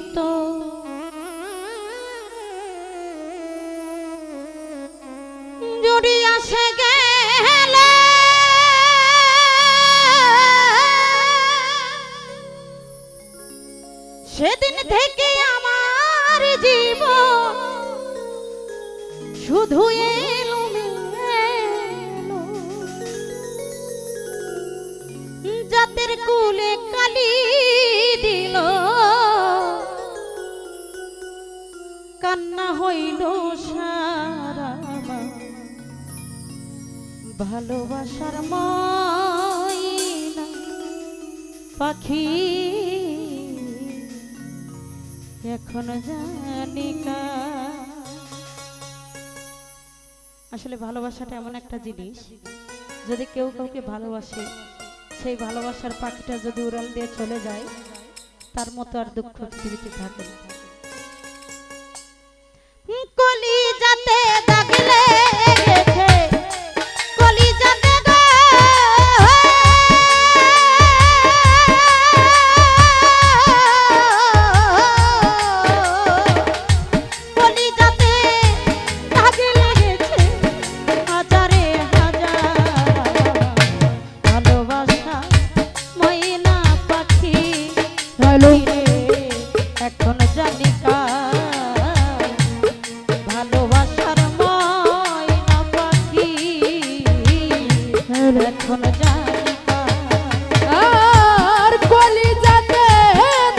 মতো। জড়িয়ে আসে গেলে সেদিন থেকে আমার জীবন শুধু ভালোবাসার ময়না পাখি। এখন জানি কা। আসলে ভালোবাসাটা এমন একটা জিনিস, যদি কেউ কাউকে ভালোবাসে, সেই ভালোবাসার পাখিটা যদি উড়াল দিয়ে চলে যায়, তার মতো আর দুঃখ পৃথিবীতে থাকে না। এখন জানি আর কলিজাতে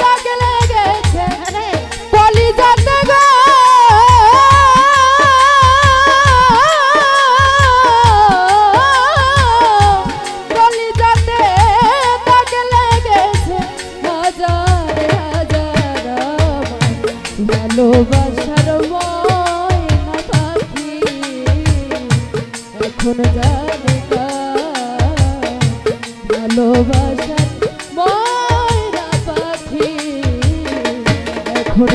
দাগ লেগেছে। আরে। কলিজাতে গো। কলিজাতে দাগ লেগেছে। হাজার হাজার ভালোবাসার ময়না পাখি। এখন জানি ভালোবাসার ময়রা পাখি। এখন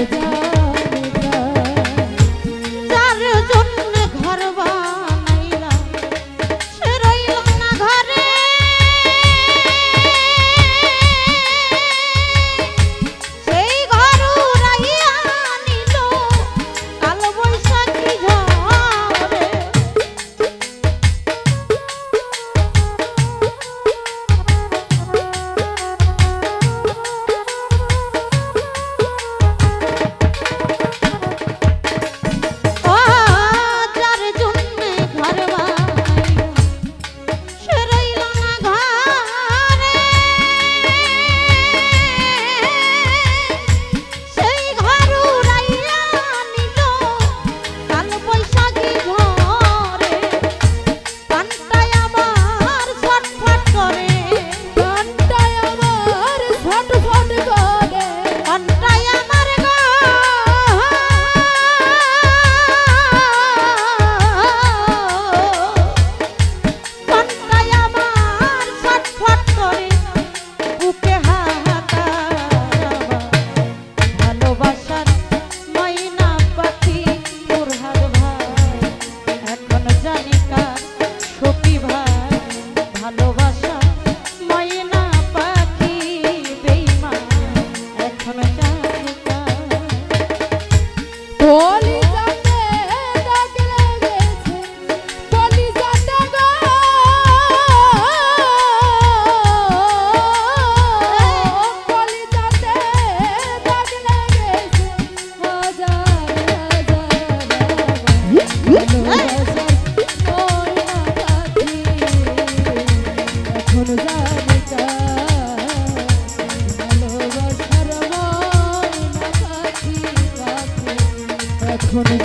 এখন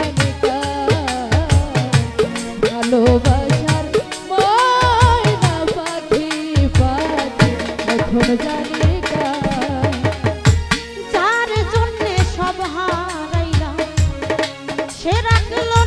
সে রাখল